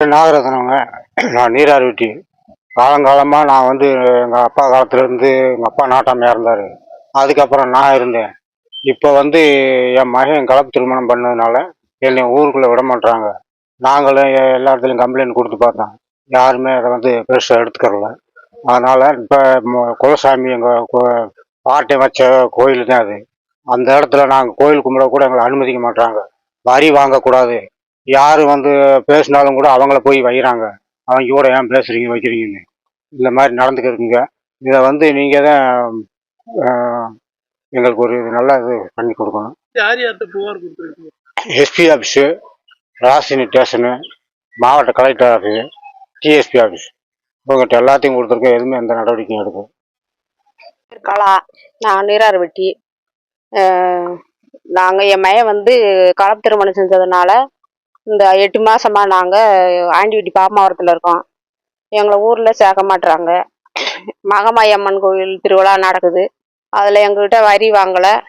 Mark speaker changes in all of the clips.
Speaker 1: நாகரத்னங்க நான் நீரார் காலங்காலமாக நான் வந்து எங்கள் அப்பா காலத்துலேருந்து எங்கள் அப்பா நாட்டாமையாக இருந்தார். அதுக்கப்புறம் நான் இருந்தேன். இப்போ வந்து என் மகன் கலப்பு திருமணம் பண்ணதுனால என்னை ஊருக்குள்ளே விட மாட்டுறாங்க நாங்களும் எல்லா இடத்துலையும் கம்ப்ளைண்ட் கொடுத்து பார்த்தோம். யாருமே அதை வந்து பெருசாக எடுத்துக்கறல அதனால் இப்போ குலசாமி எங்கள் பாட்டை வச்ச கோயில் தான் அது. அந்த இடத்துல நாங்கள் கோயில் கும்பிட கூட எங்களை அனுமதிக்க மாட்றாங்க. வரி வாங்கக்கூடாது. யார் வந்து பேசினாலும் கூட அவங்கள போய் வைகிறாங்க அவங்க கூட ஏன் பேசுறீங்க வைக்கிறீங்கன்னு. இந்த மாதிரி நடந்துக்கிறதுங்க இதை வந்து நீங்கள் தான் எங்களுக்கு ஒரு நல்ல இது பண்ணி கொடுக்கணும். எஸ்பி ஆஃபீஸு ராசினி ஸ்டேஷனு மாவட்ட கலெக்டர் ஆஃபீஸு டிஎஸ்பி ஆஃபீஸ். இவங்ககிட்ட எல்லாத்தையும் கொடுத்துருக்கோம். எதுவுமே எந்த நடவடிக்கையும் எடுக்கும்
Speaker 2: கலா நான் நீரார் வெட்டி நாங்கள் என் மகன் வந்து கலப்பு திருமணம் செஞ்சதுனால இந்த எட்டு மாசமா நாங்கள் ஆண்டிவட்டி பாமாவரத்தில் இருக்கோம். எங்களை ஊரில் சேர்க்க மாட்டுறாங்க மகமாயம்மன் கோயில் திருவிழா நடக்குது. அதில் எங்ககிட்ட வரி வாங்கலை.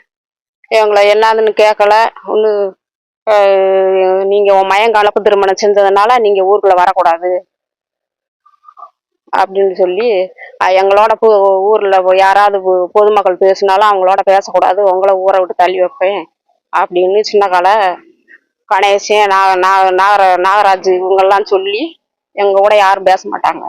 Speaker 2: எங்களை என்னதுன்னு கேட்கல ஒன்று நீங்கள் உன் மகன் கலப்பு திருமணம் செஞ்சதுனால நீங்கள் ஊருக்குள்ளே வரக்கூடாது. அப்படின்னு சொல்லி எங்களோட பு ஊரில் யாராவது பொ- பொதுமக்கள் பேசினாலும் அவங்களோட பேசக்கூடாது. உங்களை ஊரை விட்டு தள்ளி வைப்பேன். அப்படின்னு சின்ன கால கணேசன் நாக நாக நாகர நாகராஜ் இவங்கெல்லாம் சொல்லி எங்கள் கூட யாரும் பேச மாட்டாங்க.